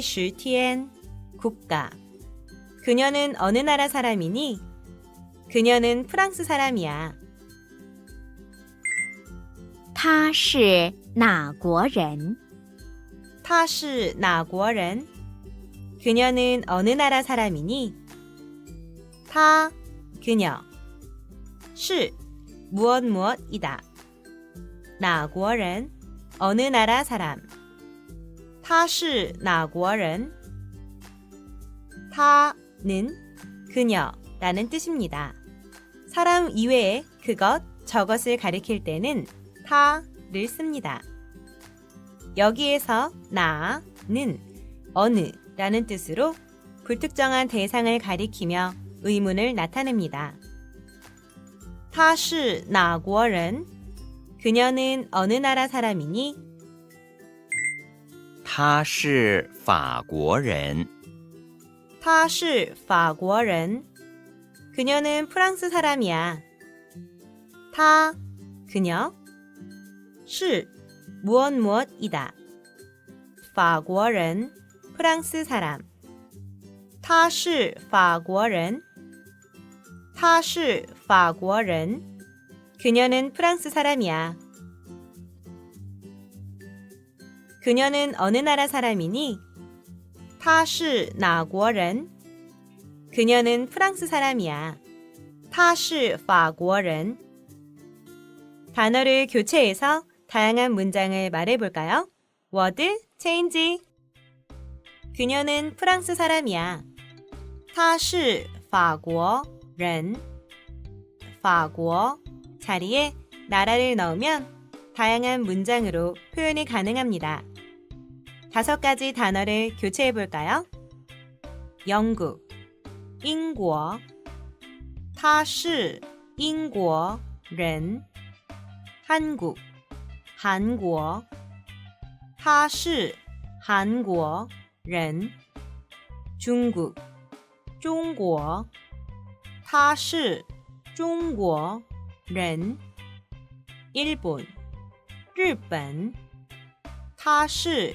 슈티엔 국가 그녀는 어느 나라 사람이니? 그녀는 프랑스 사람이야. 他是哪国人？ 타시 나고ren 그녀는 어느 나라 사람이니? 타 그녀 시 무엇 무엇이다. 나고ren 어느 나라 사람 타시 나고ren 타는 그녀라는 뜻입니다. 사람 이외에 그것, 저것을 가리킬 때는 타를 씁니다. 여기에서 나는 어느라는 뜻으로 불특정한 대상을 가리키며 의문을 나타냅니다. 타시 나고ren 그녀는 어느 나라 사람이니? 他是法国人， 타시 파고ren 그녀는 프랑스 사람이야. 타 그녀 시 무엇 무엇이다. 파고ren 프랑스 사람. 타시 파고ren 타시 파고ren 그녀는 프랑스 사람이야. 그녀는 어느 나라 사람이니? 타시 나고ren 그녀는 프랑스 사람이야. 타시 파고ren 단어를 교체해서 다양한 문장을 말해볼까요? 워드 체인지 그녀는 프랑스 사람이야. 파고 자리에 나라를 넣으면 다양한 문장으로 표현이 가능합니다. 다섯 가지 단어를 교체해 볼까요? 영국, 인고, 他是英国人. 한국, 한국, 他是韩国人. 중국, 중국, 他是中国人. 일본, 日本,他是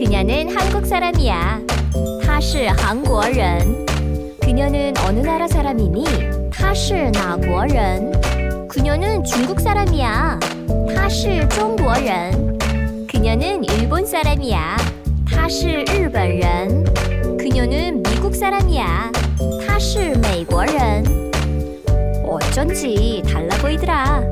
그녀는 한국 사람이야. 他是韩国人. 그녀는 어느 나라 사람이니? 他是哪国人? 그녀는 중국 사람이야. 他是中国人. 그녀는 일본 사람이야. 他是日本人. 그녀는 미국 사람이야. 他是美国人. 어쩐지 달라 보이더라.